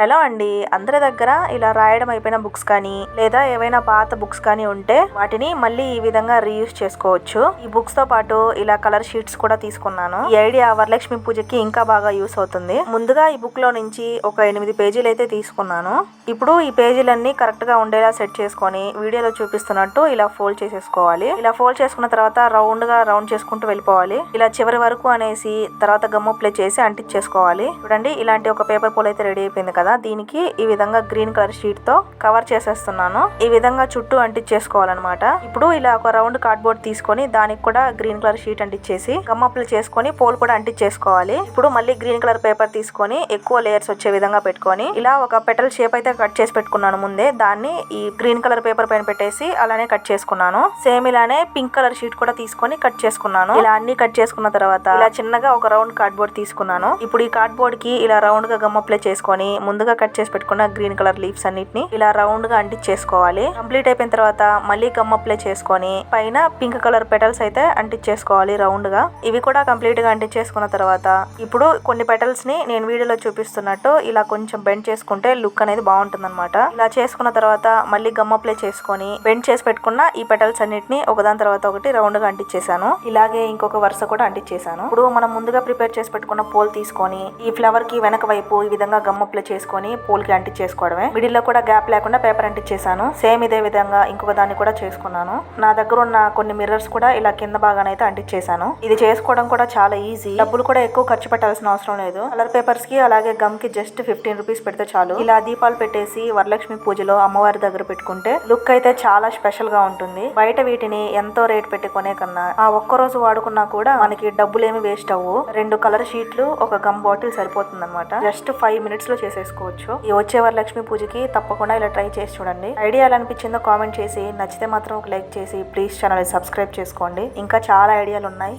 Hello అండి. అందరి దగ్గర ఇలా రాయడం అయిపోయిన బుక్స్ కానీ లేదా ఏవైనా పాత బుక్స్ కానీ ఉంటే వాటిని మళ్ళీ ఈ విధంగా రీయూజ్ చేసుకోవచ్చు. ఈ బుక్స్తో పాటు ఇలా కలర్ షీట్స్ కూడా తీసుకున్నాను. ఈ ఐడియా వరలక్ష్మి పూజకి ఇంకా బాగా యూస్ అవుతుంది. ముందుగా ఈ బుక్లో నుంచి ఒక ఎనిమిది పేజీలు అయితే తీసుకున్నాను. ఇప్పుడు ఈ పేజీలన్నీ కరెక్ట్గా ఉండేలా సెట్ చేసుకొని వీడియోలో చూపిస్తున్నట్టు ఇలా ఫోల్డ్ చేసేసుకోవాలి. ఇలా ఫోల్డ్ చేసుకున్న తర్వాత రౌండ్గా రౌండ్ చేసుకుంటూ వెళ్ళిపోవాలి. ఇలా చివరి వరకు అనేసి తర్వాత గమ్ము ప్లే చేసి అంటించేసుకోవాలి. చూడండి ఇలాంటి ఒక పేపర్ పోల్ అయితే రెడీ అయిపోయింది కదా. దీనికి ఈ విధంగా గ్రీన్ కలర్ షీట్తో కవర్ చేసేస్తున్నాను. ఈ విధంగా చుట్టూ అంటించేసుకోవాలన్నమాట. ఇప్పుడు ఇలా ఒక రౌండ్ కార్డ్బోర్డ్ తీసుకొని దానికి కూడా గ్రీన్ కలర్ షీట్ అంటించేసి గమ్మప్పులు చేసుకొని పోల్ కూడా అంటించేసుకోవాలి. ఇప్పుడు మళ్ళీ గ్రీన్ కలర్ పేపర్ తీసుకొని ఎక్కువ లేయర్స్ వచ్చే విధంగా పెట్టుకొని ఇలా ఒక పెటల్ షేప్ అయితే కట్ చేసి పెట్టుకున్నాను ముందే. దాన్ని ఈ గ్రీన్ కలర్ పేపర్ పైన పెట్టేసి అలానే కట్ చేసుకున్నాను. సేమ్ ఇలానే పింక్ కలర్ షీట్ కూడా తీసుకొని కట్ చేసుకున్నాను. ఇలా అన్ని కట్ చేసుకున్న తర్వాత ఇలా చిన్నగా ఒక రౌండ్ కార్డ్బోర్డ్ తీసుకున్నాను. ఇప్పుడు ఈ కార్డ్బోర్డ్కి ఇలా రౌండ్గా గమ్ చేసుకొని చేసుకొని ముందుగా కట్ చేసి పెట్టుకున్న గ్రీన్ కలర్ లీవ్స్ అన్నిటిని ఇలా రౌండ్గా అంటించేసుకోవాలి. కంప్లీట్ అయిపోయిన తర్వాత మళ్ళీ గమ్ అప్లై చేసుకొని పైన పింక్ కలర్ పెటల్స్ అయితే అంటించేసుకోవాలి రౌండ్గా. ఇవి కూడా కంప్లీట్గా అంటించేసుకున్న తర్వాత ఇప్పుడు కొన్ని పెటల్స్ని నేను వీడియోలో చూపిస్తున్నట్టు ఇలా కొంచెం బెండ్ చేసుకుంటే లుక్ అనేది బాగుంటుంది అనమాట ఇలా చేసుకున్న తర్వాత మళ్ళీ గమ్ అప్లై చేసుకొని బెండ్ చేసి పెట్టుకున్న ఈ పెటల్స్ అన్నిటిని ఒకదాని తర్వాత ఒకటి రౌండ్గా అంటించేసాను. ఇలాగే ఇంకొక వరుస కూడా అంటించేసాను. ఇప్పుడు మనం ముందుగా ప్రిపేర్ చేసి పెట్టుకున్న పోల్ తీసుకొని ఈ ఫ్లవర్కి వెనక వైపు ఈ విధంగా గమ్ అప్లై చేసుకుని పూల్కి కి అంటించేసుకోవడమే మిడిల్లో కూడా గ్యాప్ లేకుండా పేపర్ అంటించేసాను సేమ్ ఇదే విధంగా ఇంకొక దాన్ని కూడా చేసుకున్నాను. నా దగ్గర ఉన్న కొన్ని మిర్రర్స్ కూడా ఇలా కింద భాగానైతే అంటించేసాను ఇది చేసుకోవడం కూడా చాలా ఈజీ. డబ్బులు కూడా ఎక్కువ ఖర్చు పెట్టాల్సిన అవసరం లేదు. కలర్ పేపర్స్కి అలాగే గమ్కి జస్ట్ ఫిఫ్టీన్ రూపీస్ పెడితే చాలు. ఇలా దీపాలు పెట్టేసి వరలక్ష్మి పూజలో అమ్మవారి దగ్గర పెట్టుకుంటే లుక్ అయితే చాలా స్పెషల్గా ఉంటుంది. బయట వీటిని ఎంతో రేట్ పెట్టి కొనే కన్నా ఆ ఒక్క రోజు వాడుకున్నా కూడా మనకి డబ్బులేమి వేస్ట్ అవ్వు. రెండు కలర్ షీట్లు ఒక గమ్ బాటిల్ సరిపోతుంది అనమాట జస్ట్ ఫైవ్ మినిట్స్లో చేసుకోవచ్చు. ఈ వచ్చే వరలక్ష్మి పూజకి తప్పకుండా ఇలా ట్రై చేసి చూడండి. ఐడియా ఎలా అనిపించిందో కామెంట్ చేసి. నచ్చితే మాత్రం ఒక లైక్ చేసి. ప్లీజ్ ఛానల్ సబ్స్క్రైబ్ చేసుకోండి. ఇంకా చాలా ఐడియాలు ఉన్నాయి.